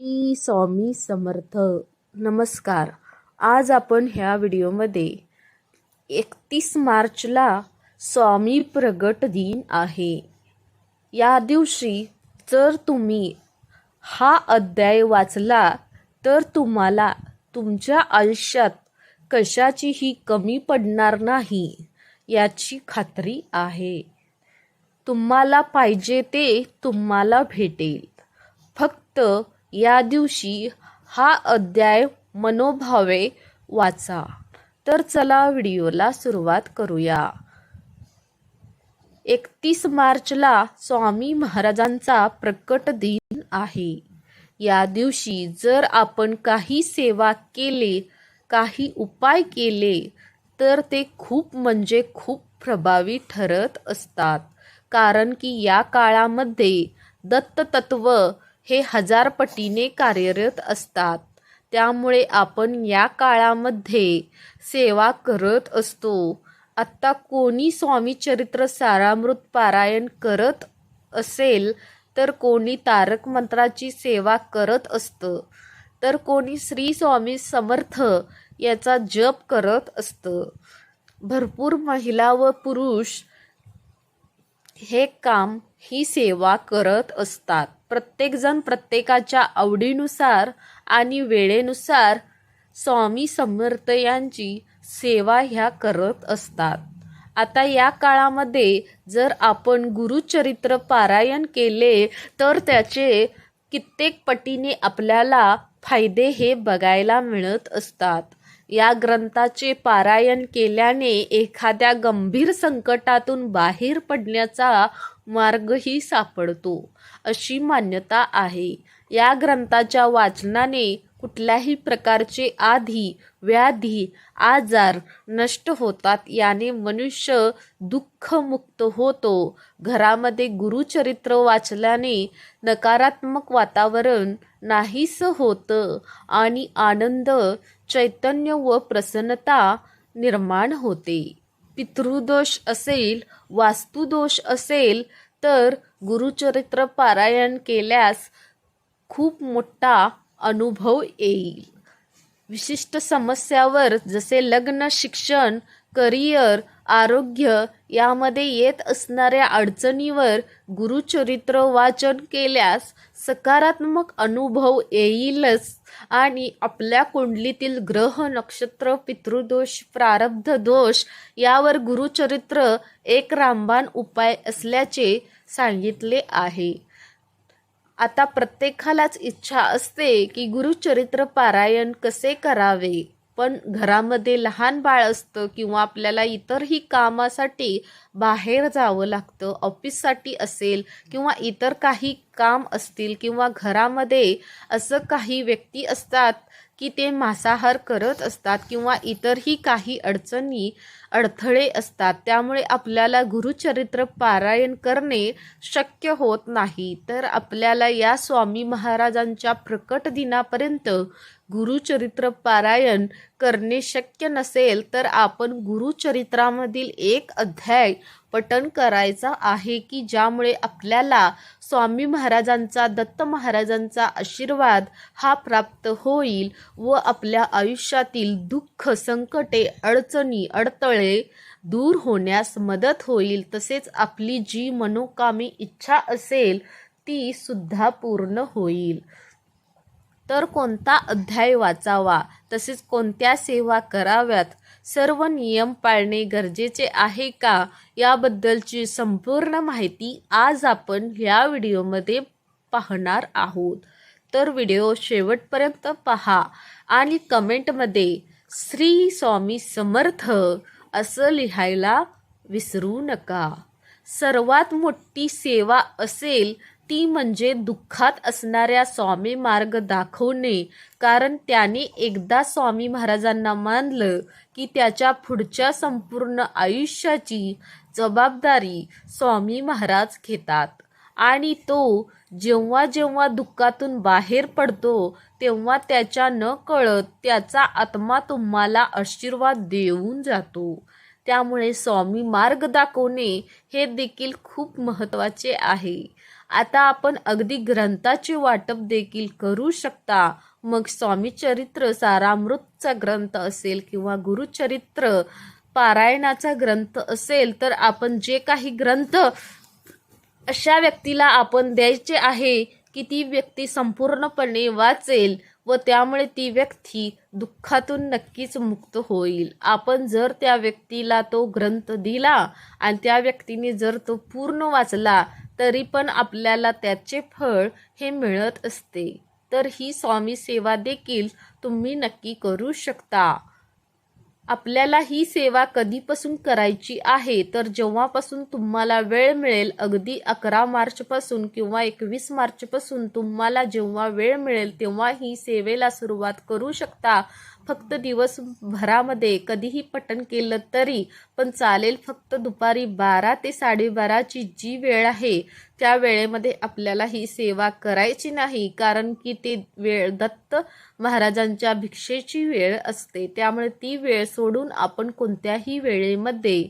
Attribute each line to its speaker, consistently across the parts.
Speaker 1: श्री स्वामी समर्थ. नमस्कार. आज आपण ह्या व्हिडिओमध्ये एकतीस मार्चला स्वामी प्रगट दिन आहे. या दिवशी जर तुम्ही हा अध्याय वाचला तर तुम्हाला तुमच्या आयुष्यात कशाचीही कमी पडणार नाही याची खात्री आहे. तुम्हाला पाहिजे ते तुम्हाला भेटेल. फक्त या दिवशी हा अध्याय मनोभावे वाचा. तर चला व्हिडिओला सुरुवात करूया. एकतीस मार्चला स्वामी महाराजांचा प्रकट दिन आहे. या दिवशी जर आपण काही सेवा केले काही उपाय केले तर ते खूप म्हणजे खूप प्रभावी ठरत असतात. कारण की या काळामध्ये दत्त तत्व हे हजार पटीने कार्यरत असतात. त्यामुळे आपण या काळामध्ये सेवा करत असतो. आत्ता कोणी स्वामी चरित्र सारामृत पारायण करत असेल तर कोणी तारक मंत्राची सेवा करत असतं. तर कोणी श्री स्वामी समर्थ याचा जप करत असतं. भरपूर महिला व पुरुष हे काम ही सेवा करत असतात. प्रत्येकजण प्रत्येकाच्या आवडीनुसार आणि वेळेनुसार स्वामी समर्थ यांची सेवा ह्या करत असतात. आता या काळामध्ये जर आपण गुरुचरित्र पारायण केले तर त्याचे कित्येक पटीने आपल्याला फायदे हे बघायला मिळत असतात. या ग्रंथाचे पारायण केल्याने एखाद्या गंभीर संकटातून बाहेर पडण्याचा मार्गही सापडतो अशी मान्यता आहे. या ग्रंथाच्या वाचनाने कुठल्याही प्रकारचे आधी व्याधी आजार नष्ट होतात याने मनुष्य दुःखमुक्त होतो. घरामध्ये गुरुचरित्र वाचल्याने नकारात्मक वातावरण नाहीस होतं आणि आनंद चैतन्य व प्रसन्नता निर्माण होते. पितृदोष असेल वास्तुदोष असेल तर गुरुचरित्र पारायण केल्यास खूप मोठा अनुभव येईल. विशिष्ट समस्यावर जसे लग्न शिक्षण करिअर आरोग्य यामध्ये येत असणाऱ्या अडचणीवर गुरुचरित्र वाचन केल्यास सकारात्मक अनुभव येईलच आणि आपल्या कुंडलीतील ग्रह नक्षत्र पितृदोष प्रारब्ध दोष यावर गुरुचरित्र एक रामबाण उपाय असल्याचे सांगितले आहे. आता प्रत्येकालाच इच्छा असते की गुरुचरित्र पारायण कसे करावे? पण घरामध्ये लहान बाळ असतं किंवा आपल्याला इतरही कामासाठी बाहेर जावं लागतं ऑफिससाठी असेल किंवा इतर काही काम असतील किंवा घरामध्ये असं काही व्यक्ती असतात की ते मांसाहार करत असतात किंवा इतरही काही अडचणी अडथळे असतात. त्यामुळे आपल्याला गुरुचरित्र पारायण करणे शक्य होत नाही. तर आपल्याला या स्वामी महाराजांच्या प्रकट दिनापर्यंत गुरुचरित्र पारायण करणे शक्य नसेल तर आपण गुरुचरित्रामधील एक अध्याय पठण करायचा आहे की ज्यामुळे आपल्याला स्वामी महाराजांचा दत्त महाराजांचा आशीर्वाद हा प्राप्त होईल व आपल्या आयुष्यातील दुःख संकटे अडचणी अडथळे दूर होण्यास मदत होईल. तसेच आपली जी मनोकामी इच्छा असेल ती सुद्धा पूर्ण होईल. तर कोणता अध्याय वाचावा? तसेच कोणत्या सेवा कराव्यात? सर्व नियम पाळणे गरजेचे आहे का? याबद्दलची संपूर्ण माहिती आज आपण ह्या व्हिडिओमध्ये पाहणार आहोत. तर व्हिडिओ शेवटपर्यंत पहा आणि कमेंटमध्ये श्री स्वामी समर्थ असं लिहायला विसरू नका. सर्वात मोठी सेवा असेल ती म्हणजे दुःखात असणाऱ्या स्वामी मार्ग दाखवणे. कारण त्याने एकदा स्वामी महाराजांना मानलं की त्याच्या पुढच्या संपूर्ण आयुष्याची जबाबदारी स्वामी महाराज घेतात. आणि तो जेव्हा जेव्हा दुःखातून बाहेर पडतो तेव्हा त्याच्या न कळत त्याचा आत्मा तुम्हाला आशीर्वाद देऊन जातो. त्यामुळे स्वामी मार्ग दाखवणे हे देखील खूप महत्त्वाचे आहे. आता आपण अगदी ग्रंथाचे वाटप देखील करू शकता. मग स्वामी चरित्र सारामृतचा ग्रंथ असेल किंवा गुरुचरित्र पारायणाचा ग्रंथ असेल तर आपण जे काही ग्रंथ अशा व्यक्तीला आपण द्यायचे आहे की ती व्यक्ती संपूर्णपणे वाचेल व त्यामुळे ती व्यक्ती दुःखातून नक्कीच मुक्त होईल. आपण जर त्या व्यक्तीला तो ग्रंथ दिला आणि त्या व्यक्तीने जर तो पूर्ण वाचला तरी पण आपल्याला त्याचे फळ हे मिळत असते. तर ही स्वामी सेवा देखील तुम्ही नक्की करू शकता. आपल्याला ही सेवा कधीपासून करायची आहे? तर जेव्हापासून तुम्हाला वेळ मिळेल अगदी अकरा मार्चपासून किंवा एकवीस मार्चपासून तुम्हाला जेव्हा वेळ मिळेल तेव्हा ही सेवेला सुरुवात करू शकता. फक्त दिवसभरामध्ये कधीही पठण केलं तरी पण चालेल फक्त दुपारी बारा ते साडेबाराची जी वेळ आहे त्या वेळेमध्ये आपल्याला ही सेवा करायची नाही कारण की ते वेळ दत्त महाराजांच्या भिक्षेची वेळ असते. त्यामुळे ती वेळ सोडून आपण कोणत्याही वेळेमध्ये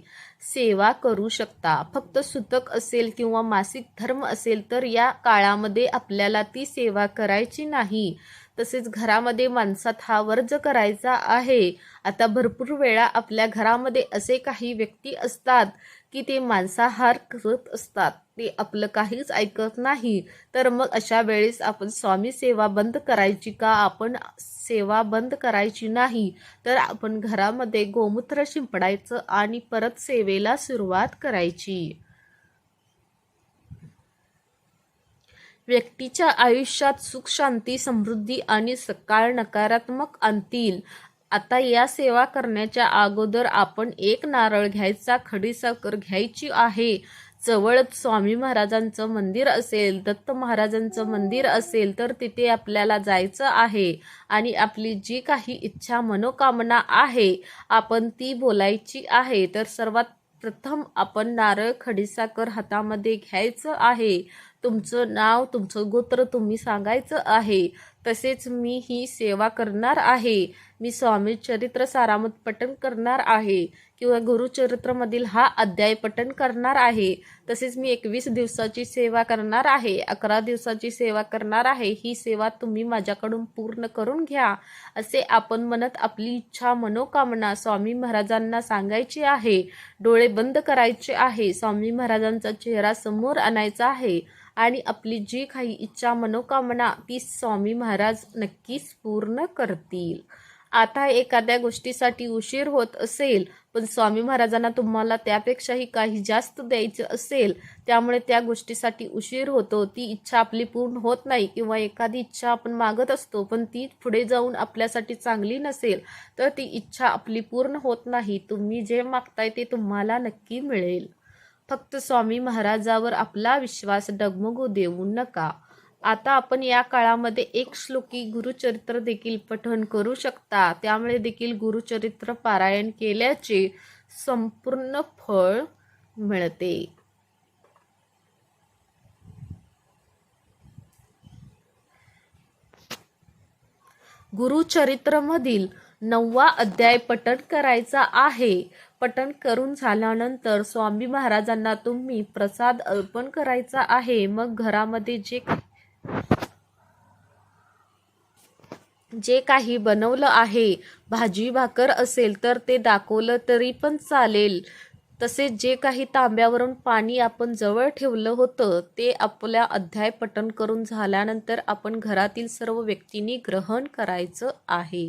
Speaker 1: सेवा करू शकता. फक्त सुतक असेल किंवा मासिक धर्म असेल तर या काळामध्ये आपल्याला ती सेवा करायची नाही. तसेच घरामध्ये माणसात हा वर्ज करायचा आहे. आता भरपूर वेळा आपल्या घरामध्ये असे काही व्यक्ती असतात की ते मांसाहार करत असतात. ते आपलं काहीच ऐकत नाही. तर मग अशा वेळेस आपण स्वामी सेवा बंद करायची का? आपण सेवा बंद करायची नाही. तर आपण घरामध्ये गोमूत्र शिंपडायचं आणि परत सेवेला सुरुवात करायची. व्यक्तीच्या आयुष्यात सुख शांती समृद्धी आणि सकाळ नकारात्मक आणतील. आता या सेवा करण्याच्या अगोदर आपण एक नारळ घ्यायचा खडीसाखर घ्यायची आहे. जवळच स्वामी महाराजांचं मंदिर असेल दत्त महाराजांचं मंदिर असेल तर तिथे आपल्याला जायचं आहे. आणि आपली जी काही इच्छा मनोकामना आहे आपण ती बोलायची आहे. तर सर्वात प्रथम आपण नारळ खडीसाकर हातामध्ये घ्यायचं आहे. तुमचं नाव तुमचं गोत्र तुम्ही सांगायचं आहे. तसेच मी ही सेवा करणार आहे. मी स्वामी चरित्र सारामत पठण करणार आहे. किंवा गुरुचरित्रमधील हा अध्याय पठण करणार आहे. तसेच मी एकवीस दिवसाची सेवा करणार आहे. अकरा दिवसाची सेवा करणार आहे. ही सेवा तुम्ही माझ्याकडून पूर्ण करून घ्या. असे आपण म्हणत आपली इच्छा मनोकामना स्वामी महाराजांना सांगायची आहे. डोळे बंद करायचे आहे. स्वामी महाराजांचा चेहरा समोर आणायचा आहे. आणि आपली जी काही इच्छा मनोकामना ती स्वामी महाराज नक्कीच पूर्ण करतील. आता एखाद्या गोष्टीसाठी उशीर होत असेल पण स्वामी महाराजांना तुम्हाला त्यापेक्षाही काही जास्त द्यायचं असेल त्यामुळे त्या गोष्टीसाठी उशीर होतो. ती इच्छा आपली पूर्ण होत नाही किंवा एखादी इच्छा आपण मागत असतो पण ती पुढे जाऊन आपल्यासाठी चांगली नसेल तर ती इच्छा आपली पूर्ण होत नाही. तुम्ही जे मागताय ते तुम्हाला नक्की मिळेल. फक्त स्वामी महाराजावर आपला विश्वास डगमगू देऊ नका. आता आपण या काळामध्ये एक श्लोकी गुरुचरित्र देखील पठण करू शकता. त्यामुळे देखील गुरुचरित्र पारायण केल्याचे संपूर्ण फळ मिळते. गुरुचरित्रमधील नववा अध्याय पठण करायचा आहे. पठण करून झाल्यानंतर स्वामी महाराजांना तुम्ही प्रसाद अर्पण करायचा आहे. मग घरामध्ये जे जे काही बनवलं आहे भाजी भाकर असेल तर ते दाखवलं तरी पण चालेल. तसेच जे काही तांब्यावरून पाणी आपण जवळ ठेवलं होतं ते आपल्या अध्याय पठण करून झाल्यानंतर आपण घरातील सर्व व्यक्तींनी ग्रहण करायचं आहे.